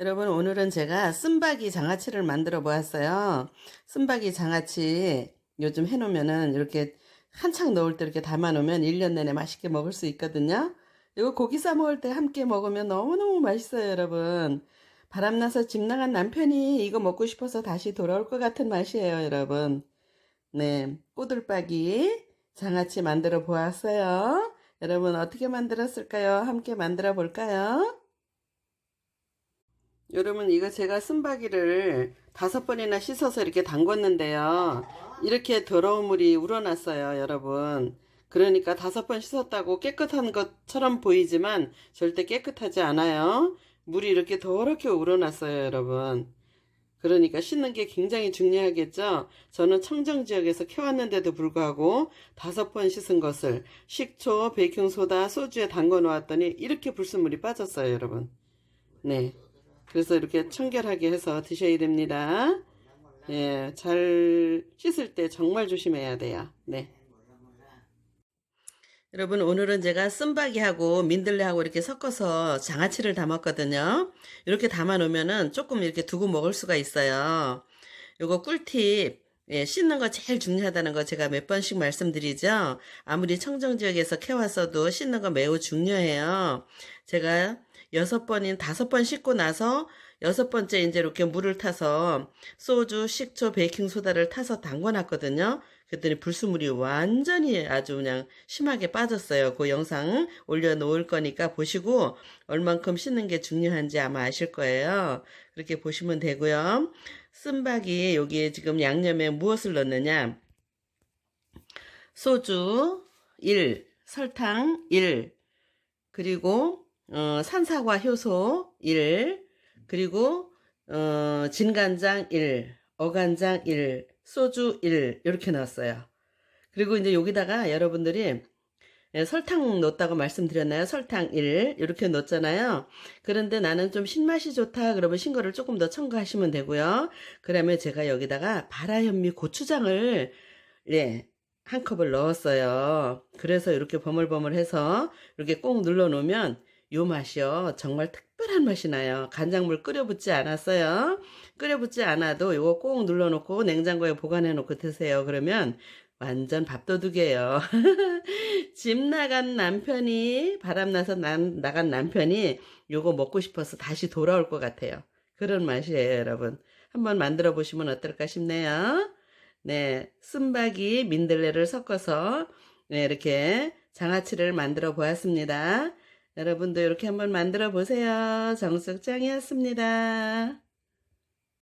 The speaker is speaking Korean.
여러분 오늘은 제가 쓴바기 장아찌를 만들어 보았어요. 쓴바기 장아찌 요즘 해놓으면은 이렇게 한창 넣을 때 이렇게 담아 놓으면 1년 내내 맛있게 먹을 수 있거든요. 이거 고기 싸 먹을 때 함께 먹으면 너무너무 맛있어요 여러분. 바람나서 집 나간 남편이 이거 먹고 싶어서 다시 돌아올 것 같은 맛이에요 여러분. 네 꼬들바기 장아찌 만들어 보았어요. 여러분 어떻게 만들었을까요? 함께 만들어 볼까요? 여러분 이거 제가 쓴바기를 다섯 번이나 씻어서 이렇게 담궜는데요. 이렇게 더러운 물이 우러났어요, 여러분. 그러니까 다섯 번 씻었다고 깨끗한 것처럼 보이지만 절대 깨끗하지 않아요. 물이 이렇게 더럽게 우러났어요, 여러분. 그러니까 씻는 게 굉장히 중요하겠죠. 저는 청정 지역에서 캐왔는데도 불구하고 다섯 번 씻은 것을 식초, 베이킹소다, 소주에 담궈 놓았더니 이렇게 불순물이 빠졌어요, 여러분. 네. 그래서 이렇게 청결하게 해서 드셔야 됩니다. 예, 잘 씻을 때 정말 조심해야 돼요. 네. 여러분 오늘은 제가 쓴바기하고 민들레하고 이렇게 섞어서 장아찌를 담았거든요. 이렇게 담아 놓으면은 조금 이렇게 두고 먹을 수가 있어요. 요거 꿀팁 예, 씻는 거 제일 중요하다는 거 제가 몇 번씩 말씀드리죠. 아무리 청정 지역에서 캐왔어도 씻는 거 매우 중요해요. 제가 여섯 번인 다섯 번 씻고 나서 여섯 번째 이제 이렇게 물을 타서 소주, 식초, 베이킹 소다를 타서 담궈 놨거든요. 그랬더니 불순물이 완전히 아주 그냥 심하게 빠졌어요. 그 영상 올려놓을 거니까 보시고 얼만큼 씻는 게 중요한지 아마 아실 거예요. 그렇게 보시면 되고요. 쓴박이 여기에 지금 양념에 무엇을 넣느냐? 소주 1, 설탕 1, 그리고 어, 산사과 효소 1, 그리고 어, 진간장 1, 어간장 1, 소주 1 이렇게 넣었어요. 그리고 이제 여기다가 여러분들이 예, 설탕 넣었다고 말씀드렸나요? 설탕 1 이렇게 넣었잖아요. 그런데 나는 좀 신맛이 좋다 그러면 신거를 조금 더 첨가하시면 되고요. 그러면 제가 여기다가 바라현미 고추장을 예, 한 컵을 넣었어요. 그래서 이렇게 버물버물해서 이렇게 꼭 눌러 놓으면 요 맛이요. 정말 특별한 맛이 나요. 간장물 끓여 붓지 않았어요. 끓여 붓지 않아도 이거 꼭 눌러 놓고 냉장고에 보관해 놓고 드세요. 그러면 완전 밥도둑이에요. 집 나간 남편이 바람나서 난, 나간 남편이 요거 먹고 싶어서 다시 돌아올 것 같아요. 그런 맛이에요, 여러분. 한번 만들어 보시면 어떨까 싶네요. 네, 쓴바기 민들레를 섞어서 네, 이렇게 장아찌를 만들어 보았습니다. 여러분도 이렇게 한번 만들어 보세요. 정숙짱이었습니다.